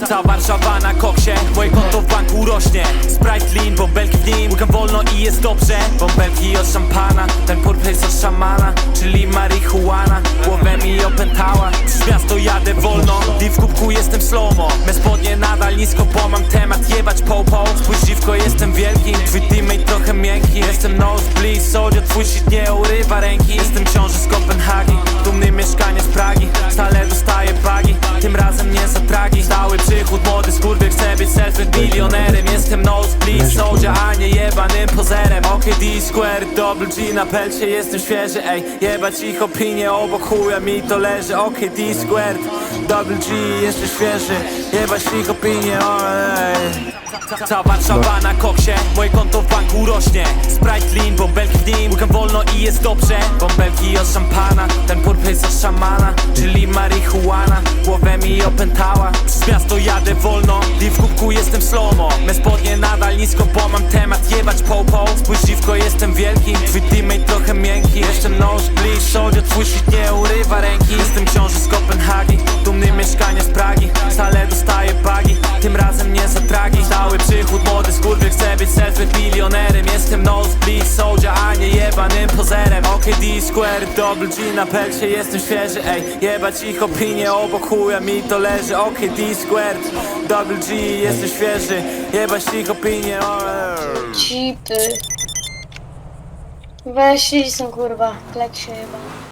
Cała Warszawa na koksie, moje konto w banku rośnie. Sprite lean, bąbelki w nim, łykam wolno i jest dobrze. Bąbelki od szampana, ten purpose od szamana Czyli marihuana, głowę mi opętała. Przez miasto jadę wolno, i w kubku jestem slomo. Me spodnie nadal nisko, bo mam temat jebać po-po Spójrz dziwko, jestem wielki, twój teammate trochę miękki. Jestem nosebleed, soldier, twój shit nie urywa self milionerem Jestem nosebleed, soldier, a nie jebanym pozerem. OKD Square, double G na pelcie, jestem świeży, ej. Jebać ich opinie, obok chuja mi to leży. OKD Square, double G, jestem świeży. Jebać ich opinie, ej. Cała Warszawa na koksie, moje konto w banku rośnie. Sprite lean, bąbelki w nim, łykam wolno i jest dobrze. Bąbelki od szampana, ten purpose od szamana. Czyli marihuana, głowę mi opętała Miasto jadę wolno, i w kubku jestem slomo. Me spodnie nadal nisko, bo mam temat jebać po-po. Spójrz dziwko, jestem wielki, twój teammate trochę miękki. Jestem nosebleed, soldier, twój shit nie urywa ręki. Jestem książę z Kopenhagi, dumny mieszkanie z Pragi. Stale dostaję bagi, tym razem nie za tragi. Stały przychód, młody skurwy, chcę być self milionerem Jestem nosebleed, pozerem OKD Square, double G na pelcie, jestem świeży, ej Jebać ich opinie, obok chuja mi to leży OKD Square, double G, jestem świeży Jebać ich opinie, o. Cipy. Weź są kurwa, klek się chyba.